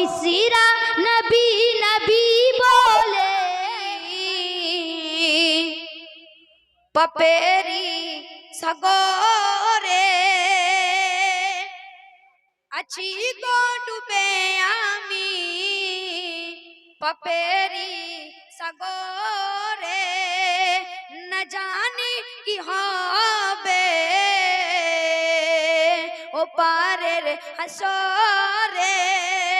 मिसिरा नबी नबी बोले। पपेरी सगोरे। अच्छी गो डूबे आमी। पपेरी सगोरे। न जानी कि हे ओ पारे रे हसोरे।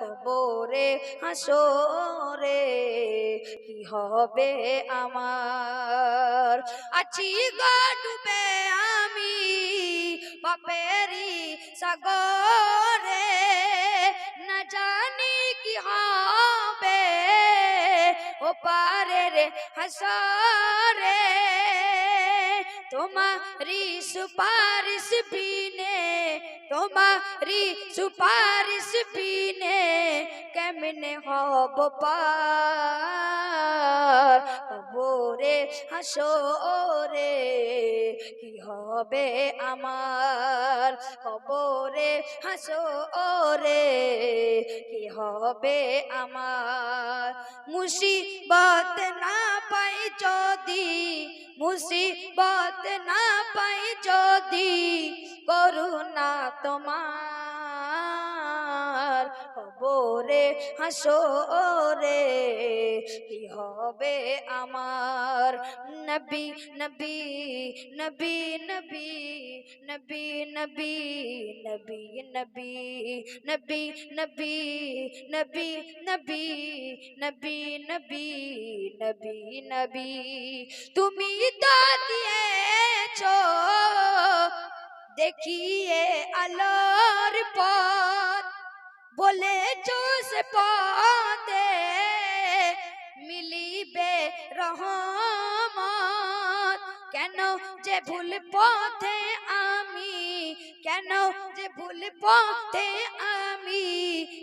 কবরে হাসরে কি হবে আমার? আছি গো ডুবে আমি বাপেরি সাগরে। না জানি কি হবে ও পারের হাসরে। তোমারি সুপারিশ বিনে তোমারি সুপারিশ বিনে কেমনে হব পার? কবরে হাসরে কি হবে আমার? কবরে হাসরে কি হবে আমার? মুসিবত না পাই যদি, মুসিবত না পাই যদি করুণা তোমার কবরে হাসরে কি হবে আমার নবী নবী নবী নবী নবী নবী নবী নবী নবী নবী নবী নবী নবী নবী নবী নবী তুমি তো দিয়েছ देखिए अलोर पर बोले, जो से मिली बे रहमत कैन जे भूल पौधे आमी कनो जे भूल पौधे आमी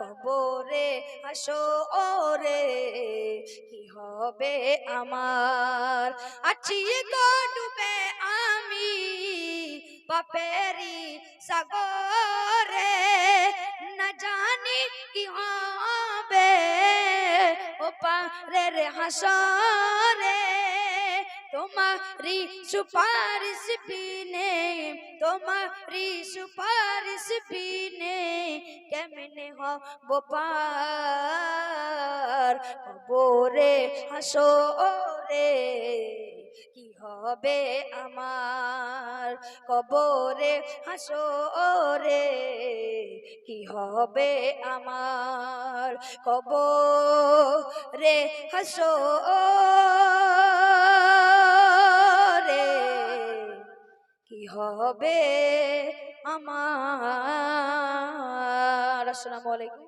কবরে হাসরে কি হবে আমার? আছি গো ডুবে আমি পাপেরি সাগরে, না জানি কি হবে ও পারের হাসরে। তোমারি সুপারিশ বিনে তোমারি সুপারিশ বিনে কেমনে হব পার? কবরে হাসরে কি হবে আমার? কবরে হাসরে কি হবে আমার? কবরে হাসরে কি হবে আমার আসসালামু আলাইকুম।